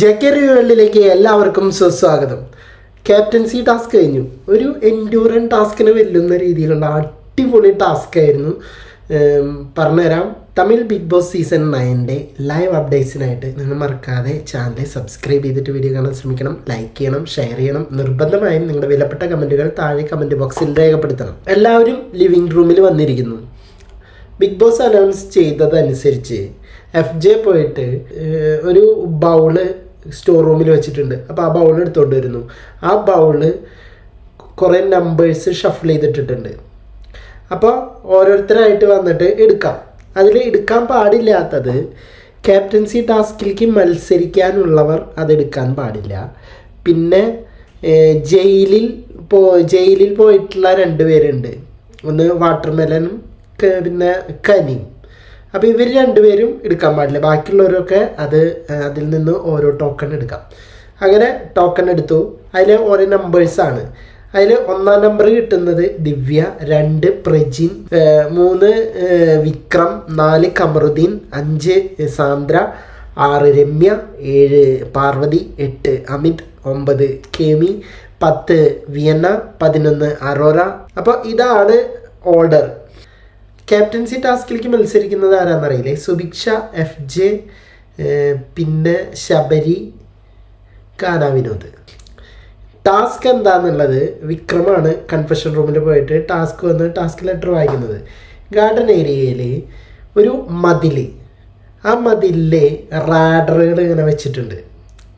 J വേൾഡിലേക്ക് എല്ലാവർക്കും സുസ്വാഗതം. ക്യാപ്റ്റൻസി ടാസ്ക് കഴിഞ്ഞു. ഒരു എൻഡ്യൂറൻ ടാസ്കിന് വെല്ലുന്ന രീതിയിലുള്ള അടിപൊളി ടാസ്ക് ആയിരുന്നു. പറഞ്ഞുതരാം. തമിഴ് ബിഗ് ബോസ് സീസൺ നയന്റെ ലൈവ് അപ്ഡേറ്റ്സിനായിട്ട് നിങ്ങൾ മറക്കാതെ ചാനൽ സബ്സ്ക്രൈബ് ചെയ്തിട്ട് വീഡിയോ കാണാൻ ശ്രമിക്കണം. ലൈക്ക് ചെയ്യണം ഷെയർ ചെയ്യണം. നിർബന്ധമായും നിങ്ങളുടെ വിലപ്പെട്ട കമന്റുകൾ താഴെ കമന്റ് ബോക്സിൽ രേഖപ്പെടുത്തണം. എല്ലാവരും ലിവിംഗ് റൂമിൽ വന്നിരിക്കുന്നു. ബിഗ് ബോസ് അനൗൺസ് ചെയ്തതനുസരിച്ച് എഫ് ജെ പോയിട്ട് ഒരു ബൗൾ സ്റ്റോർ റൂമിൽ വെച്ചിട്ടുണ്ട്. അപ്പോൾ ആ ബൗൾ എടുത്തുകൊണ്ട് വരുന്നു ആ ബൗൾ കുറേ നമ്പേഴ്സ് ഷഫിൾ ചെയ്തിട്ടിട്ടുണ്ട്. അപ്പോൾ ഓരോരുത്തരായിട്ട് വന്നിട്ട് എടുക്കാം. അതിൽ എടുക്കാൻ പാടില്ലാത്തത് ക്യാപ്റ്റൻസി ടാസ്കിലേക്ക് മത്സരിക്കാനുള്ളവർ അതെടുക്കാൻ പാടില്ല. പിന്നെ ജയിലിൽ പോ ജയിലിൽ പോയിട്ടുള്ള രണ്ട് പേരുണ്ട് ഒന്ന് വാട്ടർമെലനും പിന്നെ കനിയും അപ്പോൾ ഇവർ രണ്ടുപേരും എടുക്കാൻ പാടില്ല. ബാക്കിയുള്ളവരൊക്കെ അത് അതിൽ നിന്ന് ഓരോ ടോക്കൺ എടുക്കാം. അങ്ങനെ ടോക്കൺ എടുത്തു. അതിൽ ഓരോ നമ്പേഴ്സാണ് അതിൽ ഒന്നാം നമ്പർ കിട്ടുന്നത് ദിവ്യ രണ്ട് പ്രജിൻ മൂന്ന് വിക്രം നാല് കമറുദ്ദീൻ അഞ്ച് സാന്ദ്ര ആറ് രമ്യ ഏഴ് പാർവതി എട്ട് അമിത് ഒമ്പത് കെമി പത്ത് വിയന്ന പതിനൊന്ന് അറോറ. അപ്പോൾ ഇതാണ് ഓർഡർ ക്യാപ്റ്റൻസി ടാസ്കിലേക്ക് മത്സരിക്കുന്നത് ആരാന്നറിയില്ലേ സുഭിക്ഷ എഫ് ജെ പിന്നെ ശബരി കാന വിനോദ്. ടാസ്ക് എന്താന്നുള്ളത് വിക്രമാണ് കൺഫെഷൻ റൂമിൽ പോയിട്ട് ടാസ്ക് വന്ന് ടാസ്ക് ലെറ്റർ വായിക്കുന്നത്. ഗാർഡൻ ഏരിയയിൽ ഒരു മതിൽ ആ മതിലെ റാഡറുകൾ ഇങ്ങനെ വെച്ചിട്ടുണ്ട്.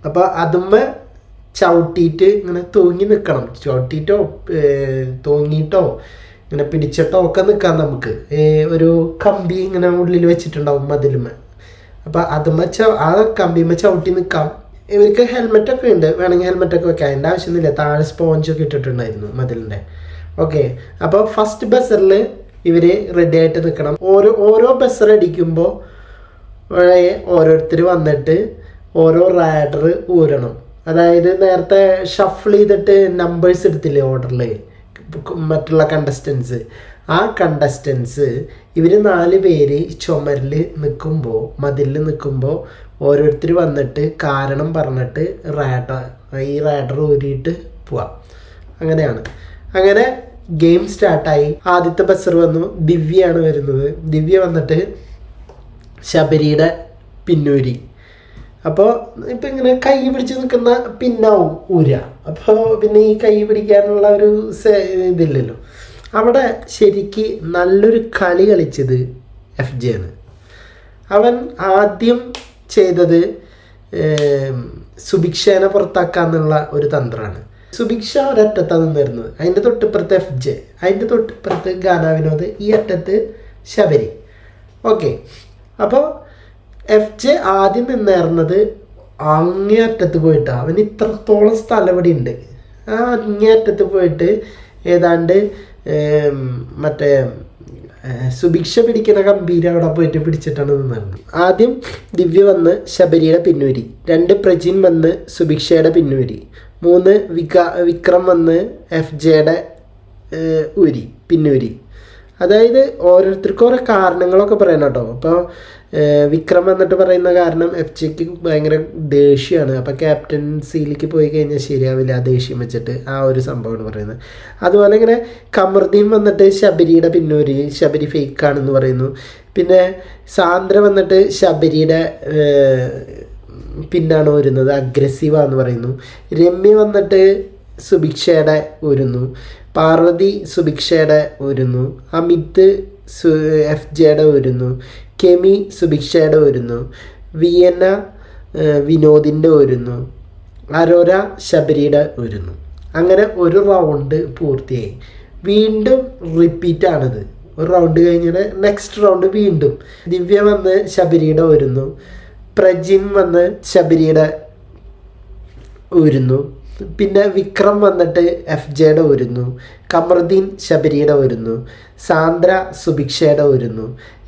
അപ്പോൾ അതുമ്മ ചവിട്ടിയിട്ട് ഇങ്ങനെ തൂങ്ങി നിൽക്കണം ചവിട്ടിയിട്ടോ തൂങ്ങിയിട്ടോ ഇങ്ങനെ പിടിച്ചിട്ടോ ഒക്കെ നിൽക്കാം നമുക്ക്. ഒരു കമ്പി ഇങ്ങനെ ഉള്ളിൽ വെച്ചിട്ടുണ്ടാവും മതിലുമ അപ്പോൾ അതുമ്മ ച ആ കമ്പിമ്മ ചവിട്ടി നിൽക്കാം ഇവർക്ക് ഹെൽമെറ്റൊക്കെ ഉണ്ട്. വേണമെങ്കിൽ ഹെൽമെറ്റൊക്കെ വെക്കാം. അതിന്റെ ആവശ്യമൊന്നുമില്ല. താഴെ സ്പോഞ്ചൊക്കെ ഇട്ടിട്ടുണ്ടായിരുന്നു മതിലിന്റെ ഓക്കെ അപ്പോൾ ഫസ്റ്റ് ബസ്സറിൽ ഇവർ റെഡി ആയിട്ട് നിൽക്കണം ഓരോ ഓരോ ബസ്സർ അടിക്കുമ്പോൾ ഓരോരുത്തർ വന്നിട്ട് ഓരോ റാഡർ ഊരണം. അതായത് നേരത്തെ ഷഫിൾ ചെയ്തിട്ട് നമ്പേഴ്സ് എടുത്തില്ലേ ഓർഡറിൽ മറ്റുള്ള കണ്ടസ്റ്റൻസ് ആ കണ്ടസ്റ്റൻസ് ഇവർ നാല് പേര് ചുമരിൽ നിൽക്കുമ്പോൾ മതിലിൽ നിൽക്കുമ്പോൾ ഓരോരുത്തർ വന്നിട്ട് കാരണം പറഞ്ഞിട്ട് റാഡർ ഈ റാഡർ ഊരിയിട്ട് പോവാം. അങ്ങനെയാണ്. അങ്ങനെ ഗെയിം സ്റ്റാർട്ടായി ആദ്യത്തെ ബസ്സർ വന്നു. ദിവ്യയാണ് വരുന്നത്. ദിവ്യ വന്നിട്ട് ശബരിയുടെ പിന്നൂരി. അപ്പോൾ ഇപ്പം ഇങ്ങനെ കൈ പിടിച്ച് നിൽക്കുന്ന പിന്നാവും ഊര. അപ്പോൾ പിന്നെ ഈ കൈ പിടിക്കാനുള്ള ഒരു ഇതില്ലല്ലോ. അവിടെ ശരിക്ക് നല്ലൊരു കളി കളിച്ചത് എഫ് ജെ ആണ്. അവൻ ആദ്യം ചെയ്തത് സുഭിക്ഷേനെ പുറത്താക്കാന്നുള്ള ഒരു തന്ത്രമാണ്. സുഭിക്ഷ ഒരറ്റത്താണ് നിന്നിരുന്നത്. അതിന്റെ തൊട്ടിപ്പുറത്ത് എഫ് ജെ അതിന്റെ തൊട്ടിപ്പുറത്ത് ഗാന വിനോദ് ഈ അറ്റത്ത് ശബരി. ഓക്കെ. അപ്പോൾ എഫ് ജെ ആദ്യം നിന്നേറുന്നത് അങ്ങേയറ്റത്ത് പോയിട്ട്. അവന് ഇത്രത്തോളം സ്ഥലം ഇവിടെ ഉണ്ട് ആ അങ്ങേയറ്റത്ത് പോയിട്ട് ഏതാണ്ട് മറ്റേ സുഭിക്ഷ പിടിക്കുന്ന ഗംഭീര അവിടെ പോയിട്ട് പിടിച്ചിട്ടാണ് നിന്നത്. ആദ്യം ദിവ്യ വന്ന് ശബരിയുടെ പിന്നൂരി രണ്ട് പ്രജിൻ വന്ന് സുഭിക്ഷയുടെ പിന്നൂരി മൂന്ന് വിക വിക്രം വന്ന് എഫ് ജെയുടെ ഊരി പിന്നൂരി അതായത് ഓരോരുത്തർക്കും ഓരോ കാരണങ്ങളൊക്കെ പറയണം കേട്ടോ. അപ്പോൾ വിക്രം എന്നിട്ട് പറയുന്ന കാരണം എഫ് ജിക്ക് ഭയങ്കര ദേഷ്യമാണ്. അപ്പോൾ ക്യാപ്റ്റൻസിയിലേക്ക് പോയി കഴിഞ്ഞാൽ ശരിയാവില്ല ആ ദേഷ്യം വെച്ചിട്ട് ആ ഒരു സംഭവമാണ് പറയുന്നത്. അതുപോലെ ഇങ്ങനെ കമർദീൻ വന്നിട്ട് ശബരിയുടെ പിന്നൂരി ശബരി ഫേക്കാണെന്ന് പറയുന്നു. പിന്നെ സാന്ദ്ര വന്നിട്ട് ശബരിയുടെ പിന്നാണ് വരുന്നത് അഗ്രസീവാന്ന് പറയുന്നു. രമ്യ വന്നിട്ട് സുഭിക്ഷയുടെ ഒരുന്നു പാർവതി സുഭിക്ഷയുടെ ഒരുന്നു അമിത് സു എഫ് ജെയുടെ ഒരുന്നു കെമി സുഭിക്ഷയുടെ ഒരുന്നു വിയന്ന വിനോദിന്റെ ഒരുന്നു അരോര ശബരിയുടെ ഒരുന്നു അങ്ങനെ ഒരു റൗണ്ട് പൂർത്തിയായി. വീണ്ടും റിപ്പീറ്റ് ആണിത് ഒരു റൗണ്ട് കഴിഞ്ഞാൽ നെക്സ്റ്റ് റൗണ്ട് വീണ്ടും. ദിവ്യ വന്ന് ശബരിയുടെ ഒരുന്നു പ്രജിൻ വന്ന് ശബരിയുടെ ഊരുന്നു പിന്നെ വിക്രം വന്നിട്ട് എഫ് ജെയുടെ വരുന്നു. കമറുദ്ദീൻ ശബരിയുടെ വരുന്നു. സാന്ദ്ര സുഭിക്ഷയുടെ വരുന്നു.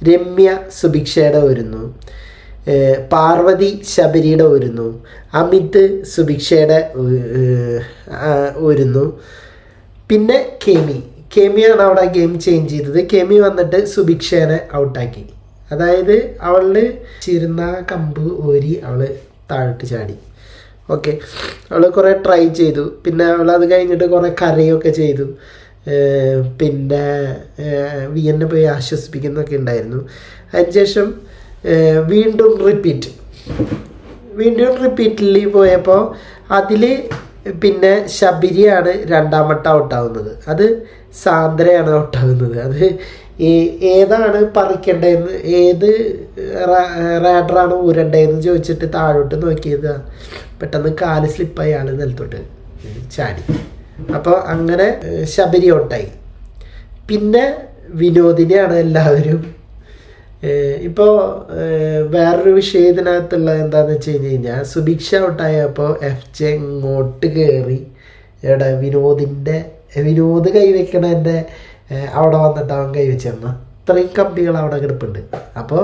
രമ്യ സുഭിക്ഷയുടെ വരുന്നു. പാർവതി ശബരിയുടെ വരുന്നു. അമിത് സുഭിക്ഷയുടെ ഊരുന്നു പിന്നെ കെമി. കെമിയാണ് അവിടെ ഗെയിം ചേഞ്ച് ചെയ്തത്. കെമി വന്നിട്ട് സുഭിക്ഷേനെ ഔട്ടാക്കി. അതായത് അവൾ ചിരുന്ന കമ്പ് ഓരി അവൾ താഴോട്ട് ചാടി. ഓക്കെ. അവൾ കുറേ ട്രൈ ചെയ്തു. പിന്നെ അവൾ അത് കഴിഞ്ഞിട്ട് കുറേ കറിയൊക്കെ ചെയ്തു. പിന്നെ പിന്നെ വിയന്നെ പോയി ആശ്വസിപ്പിക്കുന്നൊക്കെ ഉണ്ടായിരുന്നു. അതിനുശേഷം വീണ്ടും റിപ്പീറ്റ് വീണ്ടും റിപ്പീറ്റിൽ പോയപ്പോൾ അതിൽ പിന്നെ ശബരിയാണ് രണ്ടാമത്തെ ഔട്ടാവുന്നത് അത് സാന്ദ്രയാണ് ഔട്ടാവുന്നത് അത് ഏതാണ് പറിക്കേണ്ടതെന്ന് ഏത് റാഡറാണ് ഊരണ്ടതെന്ന് ചോദിച്ചിട്ട് താഴോട്ട് നോക്കിയത്. പെട്ടെന്ന് കാൽ സ്ലിപ്പായി ആൾ നിലത്തോട്ട് ചാടി. അപ്പോൾ അങ്ങനെ ശബരി ഉണ്ടായി. പിന്നെ വിനോദിനെയാണ് എല്ലാവരും ഇപ്പോൾ വേറൊരു വിഷയം ഇതിനകത്തുള്ള എന്താന്ന് വെച്ച് കഴിഞ്ഞ് കഴിഞ്ഞാൽ സുഭിക്ഷ ഔട്ടായപ്പോൾ എഫ് ജെ ഇങ്ങോട്ട് കയറി എവിടെ വിനോദിന്റെ വിനോദ് കൈവയ്ക്കണതിന്റെ അവിടെ വന്നിട്ട് അവൻ കൈവച്ചിരുന്ന ഇത്രയും കമ്പികൾ അവിടെ കിടപ്പുണ്ട്. അപ്പോൾ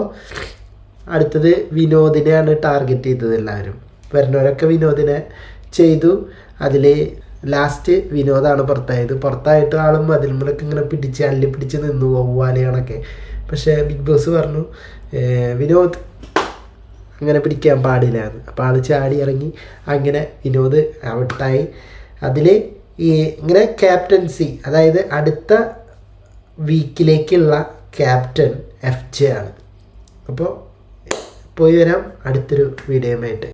അടുത്തത് വിനോദിനെയാണ് ടാർഗറ്റ് ചെയ്തത് എല്ലാവരും. വരുന്നവരൊക്കെ വിനോദിനെ ചെയ്തു. അതിൽ ലാസ്റ്റ് വിനോദാണ് പുറത്തായത്. പുറത്തായിട്ട് ആളും അതിൽ അതിൽമുലൊക്കെ ഇങ്ങനെ പിടിച്ച് അല്ലി പിടിച്ച് നിന്നു പോവാലയാണൊക്കെ പക്ഷേ ബിഗ് ബോസ് പറഞ്ഞു വിനോദ് അങ്ങനെ പിടിക്കാൻ പാടില്ല എന്ന്. അപ്പോൾ ആൾ ചാടി ഇറങ്ങി. അങ്ങനെ വിനോദ് ഔട്ടായി. അതിൽ ഈ ഇങ്ങനെ ക്യാപ്റ്റൻസി അതായത് അടുത്ത വീക്കിലേക്കുള്ള ക്യാപ്റ്റൻ എഫ് ജെ ആണ്. അപ്പോൾ പോയി വരാം. അടുത്തൊരു വീഡിയോയുമായിട്ട്